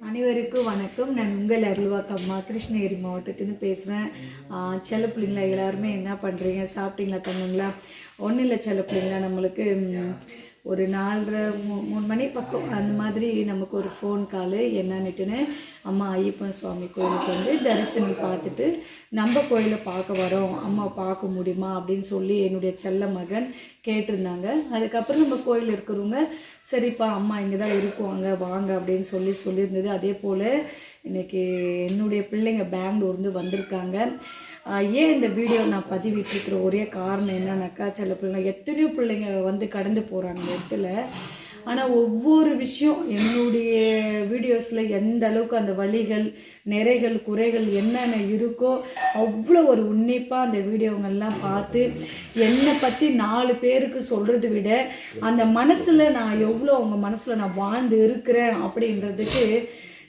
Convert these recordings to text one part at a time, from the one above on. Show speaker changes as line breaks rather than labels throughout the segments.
அனைவருக்கும் வணக்கம். நான் உங்கள் அருள்வாக்கம்மா கிருஷ்ணகிரி மாவட்டத்துலேருந்து பேசுகிறேன் செல்ல பிள்ளைங்களா எல்லாருமே என்ன பண்ணுறீங்க சாப்பிட்டீங்களா தங்குங்களா? ஒன்றும் இல்லை செல்ல பிள்ளைங்களா நம்மளுக்கு ஒரு நாலரை மூ மூணு மணி பக்கம். அந்த மாதிரி நமக்கு ஒரு ஃபோன் காலு என்னன்னுட்டுன்னு அம்மா ஐயப்பன் சுவாமி கோயிலுக்கு வந்து தரிசனம் பார்த்துட்டு நம்ம கோயிலை பார்க்க வரோம். அம்மா பார்க்க முடியுமா? அப்படின்னு சொல்லி என்னுடைய செல்ல மகன் கேட்டிருந்தாங்க. அதுக்கப்புறம் நம்ம கோயில் இருக்கிறவங்க சரிப்பா அம்மா இங்கே தான் இருக்குவாங்க வாங்க அப்படின்னு சொல்லி சொல்லியிருந்தது. அதே போல் இன்னைக்கு என்னுடைய பிள்ளைங்க பெங்களூர்ந்து வந்திருக்காங்க. ஏன் இந்த வீடியோ நான் பதிவிட்டுருக்கிற ஒரே காரணம் என்னன்னாக்கா சில பிள்ளைங்க எத்தனையோ பிள்ளைங்க வந்து கடந்து போகிறாங்க இடத்துல. ஆனால் ஒவ்வொரு விஷயம் என்னுடைய வீடியோஸில் எந்த அளவுக்கு அந்த வழிகள் நிறைகள் குறைகள் என்னென்ன இருக்கோ அவ்வளோ ஒரு உன்னிப்பாக அந்த வீடியோங்கள்லாம் பார்த்து என்னை பற்றி நாலு பேருக்கு சொல்கிறத விட அந்த மனசில் நான் எவ்வளோ அவங்க மனசில் நான் வாழ்ந்து இருக்கிறேன் அப்படின்றதுக்கு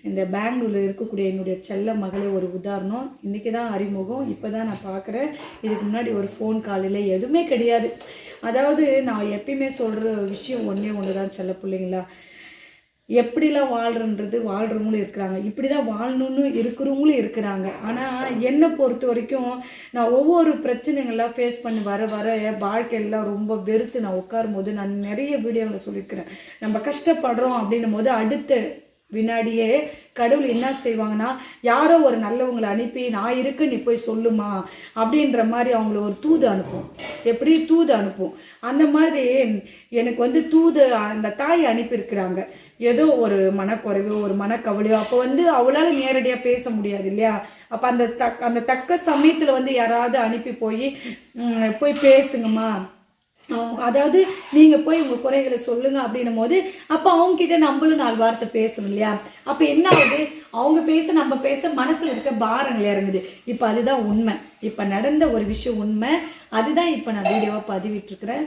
இந்த பெங்களூரில் இருக்கக்கூடிய என்னுடைய செல்ல மகளே ஒரு உதாரணம். இன்றைக்கி தான் அறிமுகம். இப்போ தான் நான் பார்க்குறேன் இதுக்கு முன்னாடி ஒரு ஃபோன் காலையில் எதுவுமே கிடையாது. அதாவது நான் எப்பயுமே சொல்கிற விஷயம் ஒன்றே ஒன்று தான் செல்ல பிள்ளைங்களா. எப்படிலாம் வாழ்கிறன்றது வாழ்கிறவங்களும் இருக்கிறாங்க. இப்படி தான் வாழணும்னு இருக்கிறவங்களும் இருக்கிறாங்க. ஆனால் என்னை பொறுத்த வரைக்கும் நான் ஒவ்வொரு பிரச்சனைகள்லாம் ஃபேஸ் பண்ணி வர வர வாழ்க்கையெல்லாம் ரொம்ப வெறுத்து நான் உட்காரும் போது நான் நிறைய வீடியோவில் சொல்லியிருக்கிறேன். நம்ம கஷ்டப்படுறோம் அப்படின்னும் போது அடுத்த வினாடியே கடவுள் என்ன செய்வாங்கன்னா யாரோ ஒரு நல்லவங்களை அனுப்பி நான் இருக்கு நீ போய் சொல்லுமா? அப்படின்ற மாதிரி அவங்கள ஒரு தூது அனுப்பும். எப்படி தூது அனுப்பும்? அந்த மாதிரி எனக்கு வந்து தூது அந்த தாய் அனுப்பியிருக்கிறாங்க. ஏதோ ஒரு மனக்குறைவோ ஒரு மனக்கவலையோ அப்போ வந்து அவளால் நேரடியாக பேச முடியாது இல்லையா? அப்போ அந்த தக் அந்த தக்க சமயத்தில் வந்து யாராவது அனுப்பி போய் போய் பேசுங்கம்மா. அதாவது நீங்கள் போய் உங்கள் குறைகளை சொல்லுங்க அப்படின்னும் போது அப்போ அவங்க கிட்ட நம்மளும் நாலு வார்த்தை பேசணும் இல்லையா? அப்போ என்ன ஆகுது? அவங்க பேச நம்ம பேச மனசில் இருக்க பாரங்கள் இறங்குது. இப்போ அதுதான் உண்மை. இப்போ நடந்த ஒரு விஷயம் உண்மை. அதுதான் இப்போ நான் வீடியோவாக பதிவிட்டுருக்குறேன்.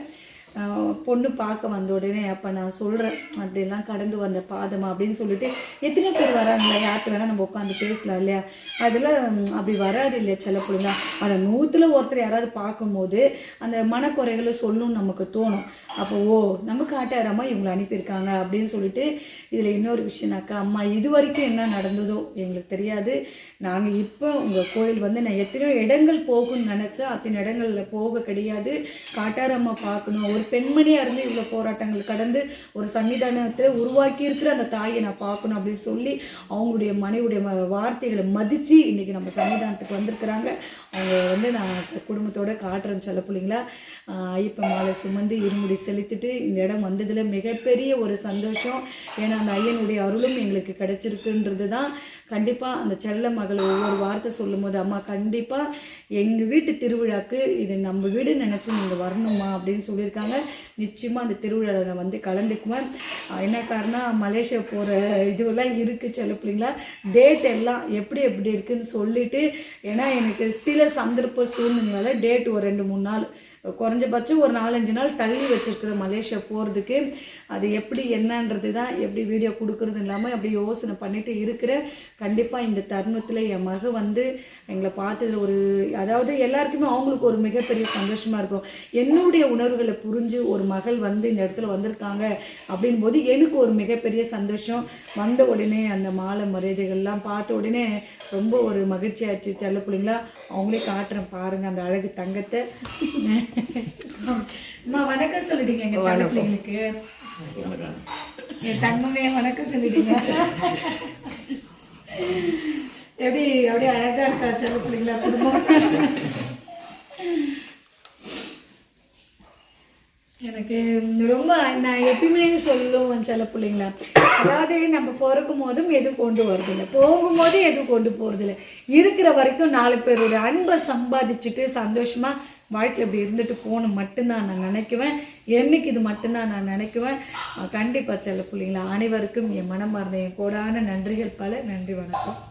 பொண்ணு பார்க்க வந்த உடனே அப்போ நான் சொல்கிறேன் அப்படிலாம் கடந்து வந்த பாதமா அப்படின்னு சொல்லிட்டு எத்தனை பேர் வராங்களா? யார்கிட்ட வேணால் நம்ம உட்காந்து பேசலாம் இல்லையா? அதெல்லாம் அப்படி வராது இல்லையா சில பிள்ளைங்க அந்த நூற்றுல ஒருத்தர் யாராவது பார்க்கும்போது அந்த மனக்குறைகளை சொல்லணும்னு நமக்கு தோணும். அப்போ ஓ நம்ம காட்டாரமாக இவங்களை அனுப்பியிருக்காங்க. அப்படின்னு சொல்லிட்டு இதில் இன்னொரு விஷயம்னாக்கா அம்மா இது வரைக்கும் என்ன நடந்ததோ எங்களுக்கு தெரியாது. நாங்கள் இப்போ உங்கள் கோயில் வந்து நான் எத்தனையோ இடங்கள் போகணும்னு நினச்சா அத்தனை இடங்களில் போக கிடையாது. காட்டாரம்மா பார்க்கணும் ஒரு பெண்மணியாக இருந்து இவ்வளோ போராட்டங்கள் கடந்து ஒரு சன்னிதானத்தில் உருவாக்கி இருக்கிற அந்த தாயை நான் பார்க்கணும் அப்படின்னு சொல்லி அவங்களுடைய மனைவியுடைய வார்த்தைகளை மதித்து இன்றைக்கி நம்ம சன்னிதானத்துக்கு வந்திருக்கிறாங்க. அவங்க வந்து நான் குடும்பத்தோட காட்டுறேன் சொல்ல பிள்ளைங்களா? ஐயப்ப மாலை சுமந்து இருமுடி செலுத்திட்டு இந்த இடம் வந்ததில் மிகப்பெரிய ஒரு சந்தோஷம். ஏன்னா அந்த ஐயனுடைய அருளும் எங்களுக்கு கிடைச்சிருக்குன்றது தான் கண்டிப்பாக அந்த செல்ல மகள் ஒவ்வொரு வார்த்தை சொல்லும் போது அம்மா கண்டிப்பாக எங்கள் வீட்டு திருவிழாக்கு இது நம்ம வீடு நினச்சி நீங்கள் வரணுமா? அப்படின்னு சொல்லியிருக்காங்க. நிச்சயமாக அந்த திருவிழாவில் நான் வந்து கலந்துக்குவேன். என்ன காரணம் மலேசியா போகிற இதுவெல்லாம் இருக்குது சில பிள்ளைங்களா? டேட் எல்லாம் எப்படி எப்படி இருக்குன்னு சொல்லிட்டு ஏன்னா எனக்கு சில சந்தர்ப்ப சூழ்நிலையால டேட் ஒரு ரெண்டு மூணு நாள். குறைஞ்சபட்சம் ஒரு நாலஞ்சு நாள் தள்ளி வச்சுருக்குற மலேசியா போகிறதுக்கு அது எப்படி என்னன்றது தான் எப்படி வீடியோ கொடுக்குறது இல்லாமல் அப்படி யோசனை பண்ணிட்டு இருக்கிறேன் கண்டிப்பாக இந்த தருணத்தில் என் மக வந்து எங்களை பார்த்ததில் ஒரு அதாவது எல்லாருக்குமே அவங்களுக்கு ஒரு மிகப்பெரிய சந்தோஷமாக இருக்கும். என்னுடைய உணர்வுகளை புரிஞ்சு ஒரு மகள் வந்து இந்த இடத்துல வந்திருக்காங்க அப்படின் போது எனக்கு ஒரு மிகப்பெரிய சந்தோஷம். வந்த உடனே அந்த மாலை மரியாதைகள்லாம் பார்த்த உடனே ரொம்ப ஒரு மகிழ்ச்சி ஆச்சு செல்ல பிள்ளைங்களா அவங்களே காட்டுறேன் பாருங்கள் அந்த அழகு தங்கத்தை. அம்மா வணக்கம் சொல்லிடுங்க எங்க செல்ல பிள்ளைங்களுக்கு. என் தங்கமே வணக்கம் சொல்லிடுங்க எப்படி அப்படியே அழகா இருக்கா செல்ல பிள்ளைங்களா குடும்பம்? எனக்கு ரொம்ப நான் எப்பயுமே சொல்லுவேன் சில பிள்ளைங்களா. அதாவது நம்ம பிறக்கும் போதும் எதுவும் கொண்டு வரதில்லை போகும்போது எதுவும் கொண்டு போகிறதில்ல இருக்கிற வரைக்கும் நாலு பேரோட அன்பை சம்பாதிச்சுட்டு சந்தோஷமா வாழ்க்கையில் இப்படி இருந்துட்டு போகணும் மட்டும்தான் நான் நினைக்குவேன். என்னைக்கு இது மட்டும்தான் நான் நினைக்குவேன். கண்டிப்பாக செல்ல பிள்ளைங்களா அனைவருக்கும் என் மனமார்ந்த என் கோடான நன்றிகள் பல. நன்றி வணக்கம்.